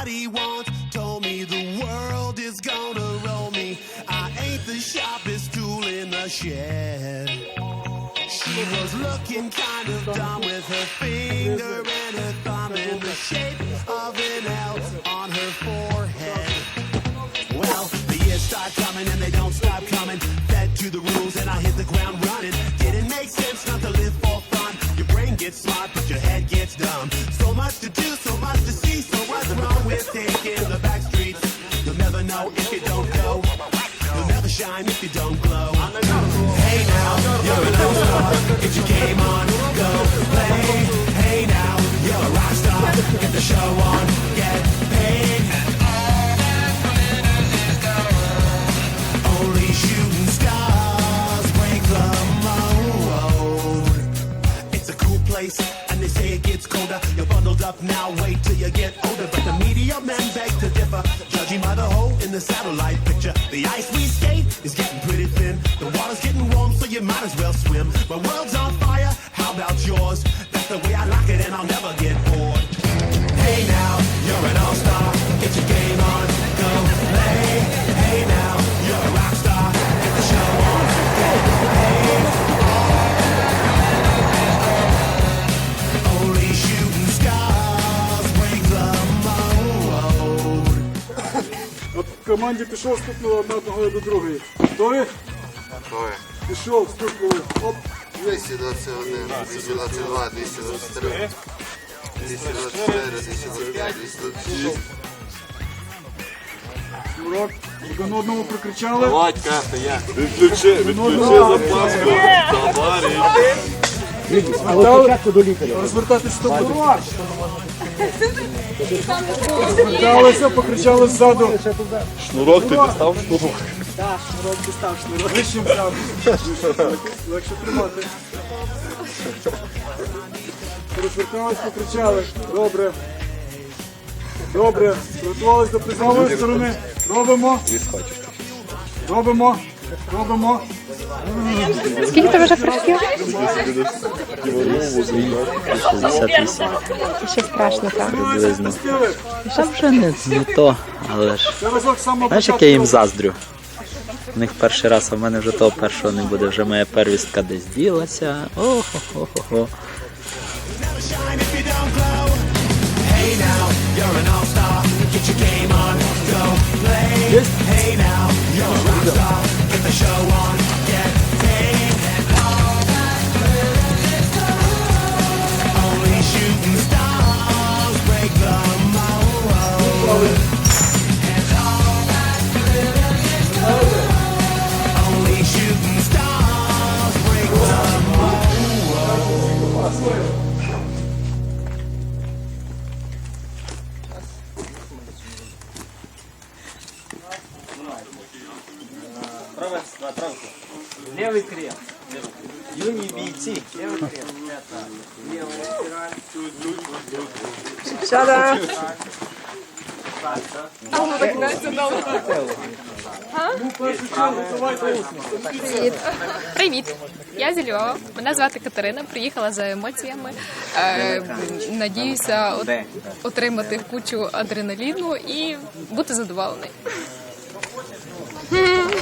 Somebody once told me the world is gonna roll me. I ain't the sharpest tool in the shed. She was looking kind of dumb with her finger and her thumb in the shape of an L on her forehead. Well, the years start coming and they don't stop coming. Fed to the rules and I hit the ground running. Didn't make sense not to live for fun. Your brain gets smart, but your head gets dumb. So much to do, so much to see. So what's wrong taking the back streets? You'll never know if you don't go. You'll never shine if you don't glow. Hey now, you're an all-star. Get your game on, the satellite picture. The ice we skate is getting pretty thin. The water's getting warm, so you might as well swim. My world's on fire, how about yours? That's the way I like it, and I'll never get bored. Hey now, команді пішов, стукнуло одна ногою до другої. Готові? Готові. Пішов, стукнули. Оп. 221, 222, 223, 224, 225, 226. Урок. Один одному прикричали. Володька, це я. Відключи, відключи запаску. Товариш. Розвертали- Розвертатись в сторону. Розверталися, покричали ззаду. Шнурок ти дістав шнурок. Так, шнурок Вищим взяв. Легше тримати. Розвертались, покричали. Добре. Добре. Приготувались до призової сторони. Робимо. Робимо. Робимо. Скільки тебе вже прыжків? 68. Страшно, так? Приблизно. Це вже не, не то, але ж. Знаєш, як я їм заздрю? У них перший раз, а в мене вже того першого не буде. Вже моя первістка десь ділася. Охо-хо-хо-хо. shine if you don't glow. Hey now, you're an all-star. Get your game on, go play. Hey now, you're a rock star. Get the show on, Левый крем. Юні бійці. Левий крем. Шада. Привіт. Привіт. Я зі Львова. Мене звати Катерина. Приїхала за емоціями. Е, надіюся отримати кучу адреналіну і бути задоволений.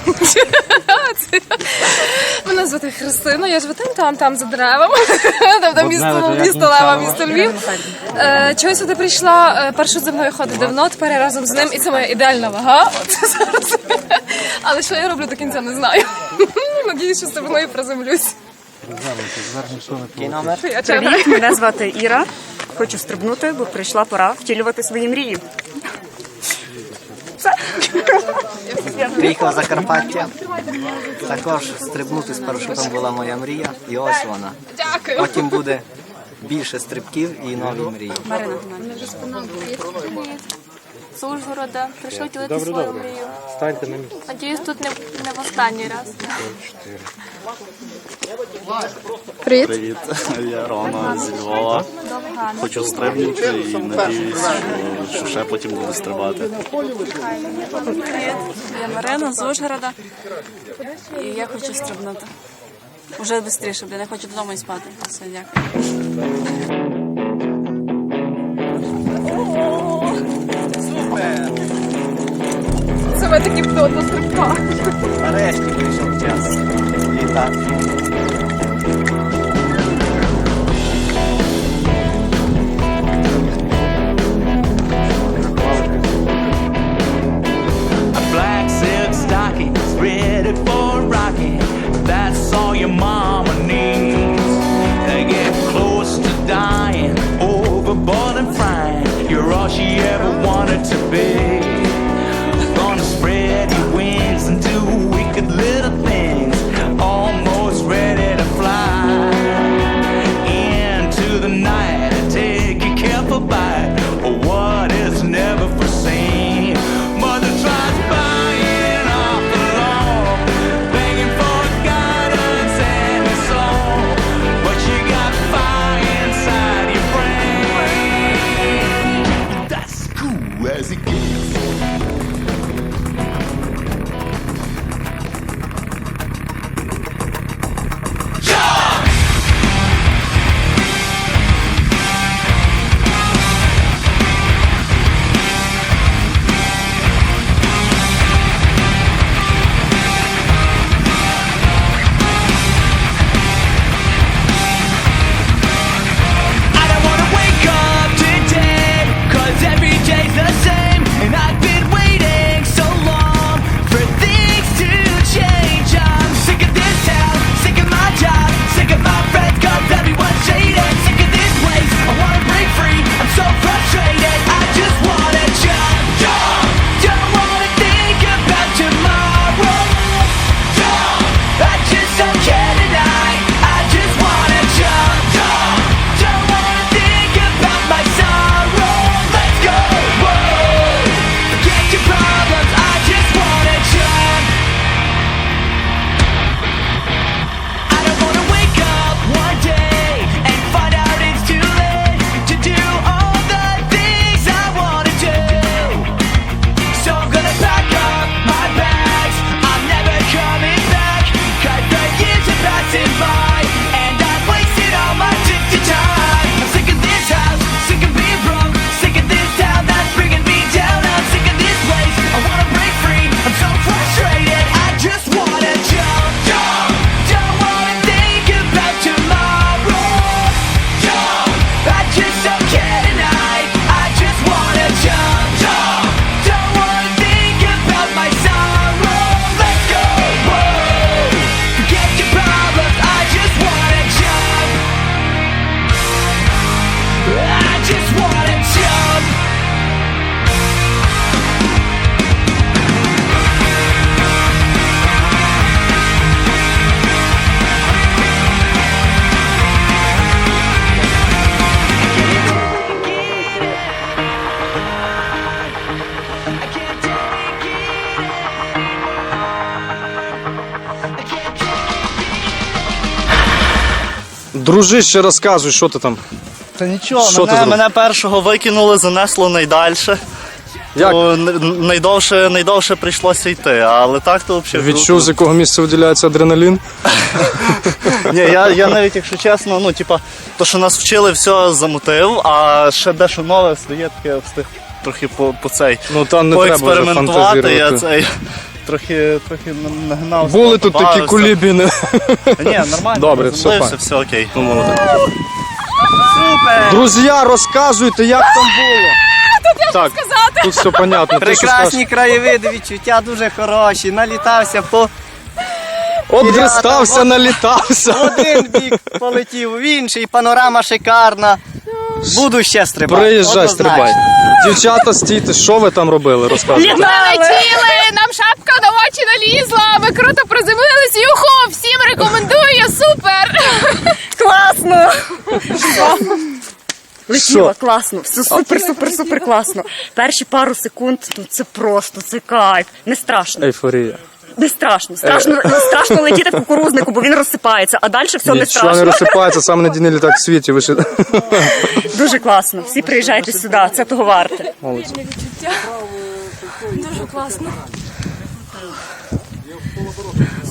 Мене звати Христина, я живу там, там, там за деревами. Тобто місто, місто Лева, місто Львів. Е, Чого сюди прийшла? Е, Першу зі мною ходить давно, тепер я разом з ним, і це моя ідеальна вага. Зараз. Але що я роблю до кінця, не знаю. Надіюсь, що з мною приземлюсь. Який номер? Привіт, мене звати Іра. Хочу стрибнути, бо прийшла пора втілювати свої мрії. Приїхав з Закарпаття. Також стрибнути з парашутом була моя мрія. І ось вона. Дякую. Потім буде більше стрибків і нові мрії. Марина. з Ужгорода. Прийшла ділити свою мрію. Станьте на місці. Надіюсь, тут не, не в останній раз. Привіт. Привіт, я Рома зі Львова. Хочу стрибнути і надіюсь, що ще потім буду стрибати. Привіт, я Марина з Ужгорода. І я хочу стрибнути. Уже швидше, бо я не хочу додому і спати. Все, дякую. Це ми такі хто стрибка. Нарешті прийшов час. І так. Дружище, розказуй, що ти там? Та нічого, Що ти мене, зробив? мене першого викинули, занесло найдальше. Як? То н- найдовше, найдовше прийшлося йти, але так то взагалі. Відчув, з якого місця виділяється адреналін? Ні, я, я навіть, якщо чесно, ну, типа, то, що нас вчили, все замутив, а ще дещо нове стає таке встиг трохи по, по цей. Ну там не треба вже поекспериментувати. Я фантазірувати. цей трохи, трохи нагнав. Були тут такі кулібіни. Ні, нормально. Добре, все файн. все окей. Ну, молодець. Друзі, розказуйте, як там було. Так, тут все понятно. Прекрасні краєвиди, відчуття дуже хороші. Налітався по От дристався, налітався. один бік, полетів в інший, панорама шикарна. Буду ще стрибати. Приїжджай, стрибай. Дівчата, стійте, що ви там робили? Розказуйте. Летіли, нам шапка до очі налізла, ми круто приземлились, юху, всім рекомендую, супер! Класно! Летіла, Що? класно, все супер, супер, супер класно. Перші пару секунд, ну це просто, це кайф. Не страшно, Ейфорія. Не страшно. Страшно, ну, страшно летіти в кукурузнику, бо він розсипається, а далі все не Нічого не розсипається, саме надійний літак в світі. Ви. Дуже класно. Всі приїжджайте сюди, це того варте. Дуже класно.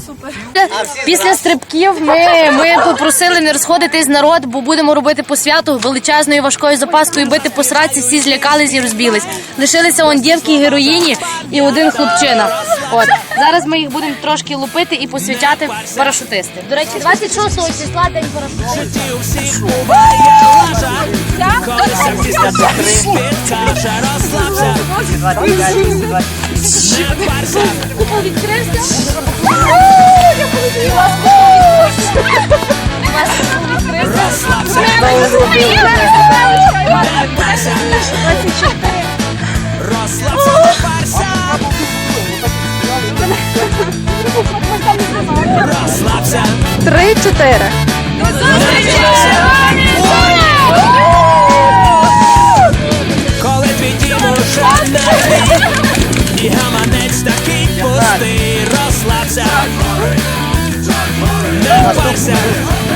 Супер. Після стрибків ми, ми попросили не розходитись народ, бо будемо робити по святу величезною важкою запаскою бити по сраці, всі злякались і розбілись. Лишилися он дівки і героїні і один хлопчина. От зараз ми їх будемо трошки лупити і посвячати парашутисти. До речі, 26 числа день парашутистів. Три-чотири. Коли Hasta